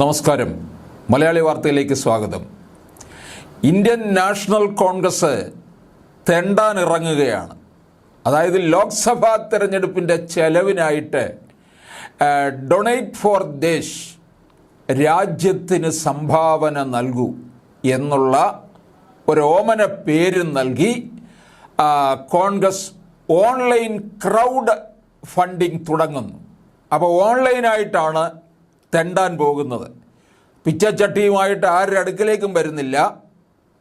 നമസ്കാരം. മലയാളി വാർത്തയിലേക്ക് സ്വാഗതം. ഇന്ത്യൻ നാഷണൽ കോൺഗ്രസ് തെണ്ടാനിറങ്ങുകയാണ്. അതായത് ലോക്സഭാ തെരഞ്ഞെടുപ്പിന്റെ ചെലവിനായിട്ട് ഡൊണേറ്റ് ഫോർ ദേശ് രാജ്യത്തിന് സംഭാവന നൽകൂ എന്നുള്ള ഒരു ഓമന പേര് നൽകി കോൺഗ്രസ് ഓൺലൈൻ ക്രൗഡ് ഫണ്ടിങ് തുടങ്ങുന്നു. അപ്പോൾ ഓൺലൈനായിട്ടാണ് തെണ്ടാൻ പോകുന്നത്. പിച്ചച്ചട്ടിയുമായിട്ട് ആരുടെ അടുക്കലേക്കും വരുന്നില്ല.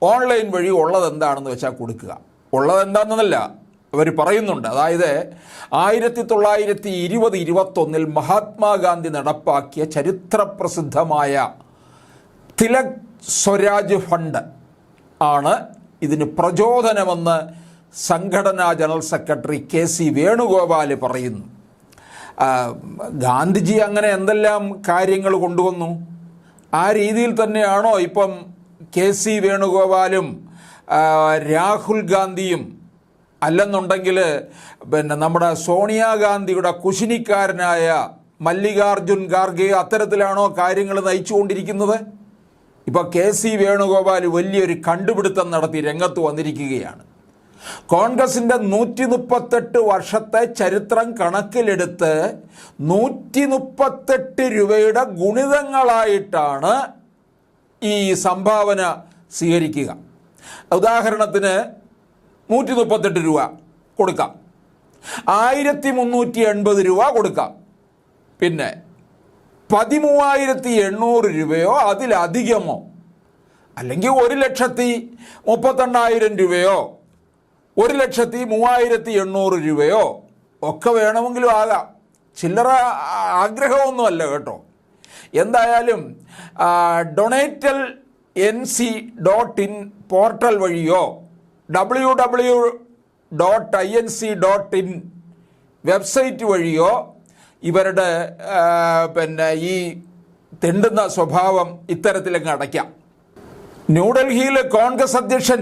ഓൺലൈൻ വഴി ഉള്ളതെന്താണെന്ന് വെച്ചാൽ കൊടുക്കുക. ഉള്ളതെന്താണെന്നല്ല അവർ പറയുന്നുണ്ട്. അതായത് ആയിരത്തി തൊള്ളായിരത്തി ഇരുപത് ഇരുപത്തൊന്നിൽ മഹാത്മാഗാന്ധി നടപ്പാക്കിയ ചരിത്രപ്രസിദ്ധമായ തിലക് സ്വരാജ് ഫണ്ട് ആണ് ഇതിന് പ്രചോദനമെന്ന് സംഘടനാ general secretary K C Venugopal പറയുന്നു. ഗാന്ധിജി അങ്ങനെ എന്തെല്ലാം കാര്യങ്ങൾ കൊണ്ടുവന്നു? ആ രീതിയിൽ തന്നെയാണോ ഇപ്പം കെ സി വേണുഗോപാലും രാഹുൽ ഗാന്ധിയും അല്ലെന്നുണ്ടെങ്കിൽ പിന്നെ നമ്മുടെ സോണിയാഗാന്ധിയുടെ കുശിനിക്കാരനായ മല്ലികാർജുൻ ഖാർഗെ അത്തരത്തിലാണോ കാര്യങ്ങൾ നയിച്ചുകൊണ്ടിരിക്കുന്നത്? ഇപ്പോൾ കെ സി വേണുഗോപാൽ വലിയൊരു കണ്ടുപിടുത്തം നടത്തി രംഗത്ത് വന്നിരിക്കുകയാണ്. കോൺഗ്രസിന്റെ നൂറ്റി മുപ്പത്തെട്ട് വർഷത്തെ ചരിത്രം കണക്കിലെടുത്ത് നൂറ്റി മുപ്പത്തെട്ട് രൂപയുടെ ഗുണിതങ്ങളായിട്ടാണ് ഈ സംഭാവന സ്വീകരിക്കുക. ഉദാഹരണത്തിന് നൂറ്റി മുപ്പത്തെട്ട് രൂപ കൊടുക്കാം. ആയിരത്തി മുന്നൂറ്റി എൺപത് രൂപ കൊടുക്കാം. പിന്നെ പതിമൂവായിരത്തി എണ്ണൂറ് രൂപയോ അതിലധികമോ അല്ലെങ്കിൽ ഒരു ലക്ഷത്തി മുപ്പത്തെണ്ണായിരം രൂപയോ ഒരു ലക്ഷത്തി മൂവായിരത്തി എണ്ണൂറ് രൂപയോ ഒക്കെ വേണമെങ്കിലും ആകാം. ചില്ലറ ആഗ്രഹമൊന്നുമല്ല കേട്ടോ. എന്തായാലും donate N C dot in portal വഴിയോ W W dot I N C dot in website വഴിയോ ഇവരുടെ പിന്നെ ഈ തെണ്ടുന്ന സ്വഭാവം ഇത്തരത്തിലങ്ങ് അടയ്ക്കാം. ന്യൂഡൽഹിയിലെ കോൺഗ്രസ് അധ്യക്ഷൻ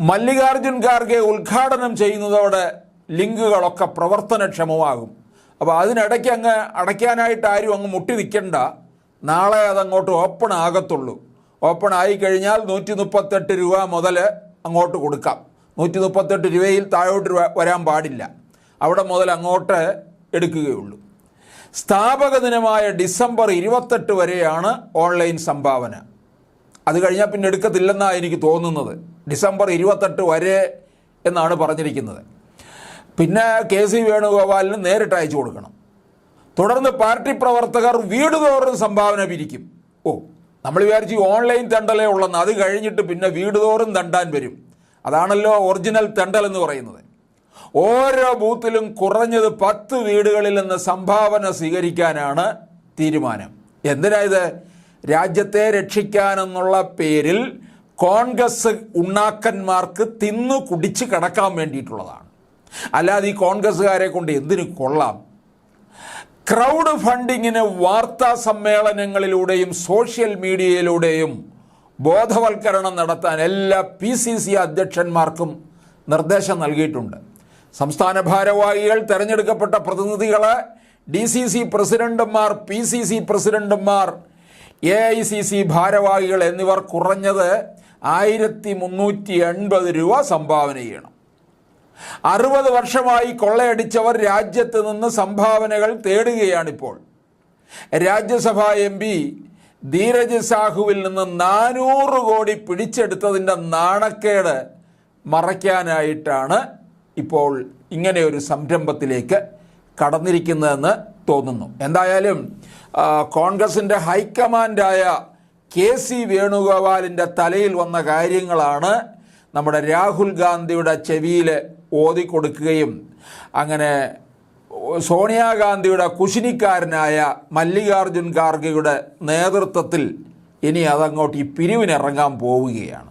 മല്ലികാർജുൻ ഖാർഗെ ഉദ്ഘാടനം ചെയ്യുന്നതോടെ ലിങ്കുകളൊക്കെ പ്രവർത്തനക്ഷമമാകും. അപ്പോൾ അതിനിടയ്ക്ക് അങ്ങ് അടയ്ക്കാനായിട്ട് ആരും അങ്ങ് മുട്ടി നിൽക്കണ്ട. നാളെ അതങ്ങോട്ട് ഓപ്പൺ ആകത്തുള്ളൂ. ഓപ്പൺ ആയി കഴിഞ്ഞാൽ നൂറ്റി മുപ്പത്തെട്ട് രൂപ മുതൽ അങ്ങോട്ട് കൊടുക്കാം. നൂറ്റി മുപ്പത്തെട്ട് രൂപയിൽ താഴോട്ട് വരാൻ പാടില്ല. അവിടെ മുതൽ അങ്ങോട്ട് എടുക്കുകയുള്ളൂ. സ്ഥാപക ദിനമായ ഡിസംബർ ഇരുപത്തെട്ട് വരെയാണ് ഓൺലൈൻ സംഭാവന. അത് കഴിഞ്ഞാൽ പിന്നെ എടുക്കത്തില്ലെന്നാണ് എനിക്ക് തോന്നുന്നത്. ഡിസംബർ ഇരുപത്തെട്ട് വരെ എന്നാണ് പറഞ്ഞിരിക്കുന്നത്. പിന്നെ കെ സി വേണുഗോപാലിന് നേരിട്ട് അയച്ചു കൊടുക്കണം. തുടർന്ന് പാർട്ടി പ്രവർത്തകർ വീട് തോറും സംഭാവന പിരിക്കും. ഓ നമ്മൾ വിചാരിച്ചു ഓൺലൈൻ തെണ്ടലേ ഉള്ളെന്ന്. അത് കഴിഞ്ഞിട്ട് പിന്നെ വീട് തോറും തണ്ടാൻ വരും. അതാണല്ലോ ഒറിജിനൽ തെണ്ടൽ എന്ന് പറയുന്നത്. ഓരോ ബൂത്തിലും കുറഞ്ഞത് പത്ത് വീടുകളിൽ നിന്ന് സംഭാവന സ്വീകരിക്കാനാണ് തീരുമാനം. എന്തിനാ ഇത്? രാജ്യത്തെ രക്ഷിക്കാനെന്നുള്ള പേരിൽ കോൺഗ്രസ് ഉണ്ണാക്കന്മാർക്ക് തിന്നു കുടിച്ച് കിടക്കാൻ വേണ്ടിയിട്ടുള്ളതാണ്. അല്ലാതെ ഈ കോൺഗ്രസ്സുകാരെ കൊണ്ട് എന്തിനു കൊള്ളാം? ക്രൗഡ് ഫണ്ടിങ്ങിന് വാർത്താ സമ്മേളനങ്ങളിലൂടെയും സോഷ്യൽ മീഡിയയിലൂടെയും ബോധവൽക്കരണം നടത്താൻ എല്ലാ പി സി സി അധ്യക്ഷന്മാർക്കും നിർദ്ദേശം നൽകിയിട്ടുണ്ട്. സംസ്ഥാന ഭാരവാഹികൾ തിരഞ്ഞെടുക്കപ്പെട്ട പ്രതിനിധികളെ ഡി സി സി പ്രസിഡന്റുമാർ പി സി സി പ്രസിഡന്റുമാർ എ ഐ സി സി ഭാരവാഹികൾ എന്നിവർ കുറഞ്ഞത് ആയിരത്തി മുന്നൂറ്റി എൺപത് രൂപ സംഭാവന ചെയ്യണം. അറുപത് വർഷമായി കൊള്ളയടിച്ചവർ രാജ്യത്ത് നിന്ന് സംഭാവനകൾ തേടുകയാണിപ്പോൾ. രാജ്യസഭ എം പി ധീരജ് സാഹുവിൽ നിന്ന് നാനൂറ് കോടി പിടിച്ചെടുത്തതിന്റെ നാണക്കേട് മറയ്ക്കാനായിട്ടാണ് ഇപ്പോൾ ഇങ്ങനെ ഒരു സംരംഭത്തിലേക്ക് കടന്നിരിക്കുന്നതെന്ന് തോന്നുന്നു. എന്തായാലും കോൺഗ്രസിന്റെ ഹൈക്കമാൻഡായ കെ സി വേണുഗോപാലിന്റെ തലയിൽ വന്ന കാര്യങ്ങളാണ് നമ്മുടെ രാഹുൽ ഗാന്ധിയുടെ ചെവിയിൽ ഓതിക്കൊടുക്കുകയും അങ്ങനെ സോണിയാഗാന്ധിയുടെ കുശിനിക്കാരനായ മല്ലികാർജുൻ ഖാർഗെയുടെ നേതൃത്വത്തിൽ ഇനി അതങ്ങോട്ട് ഈ പിരിവിനിറങ്ങാൻ പോവുകയാണ്.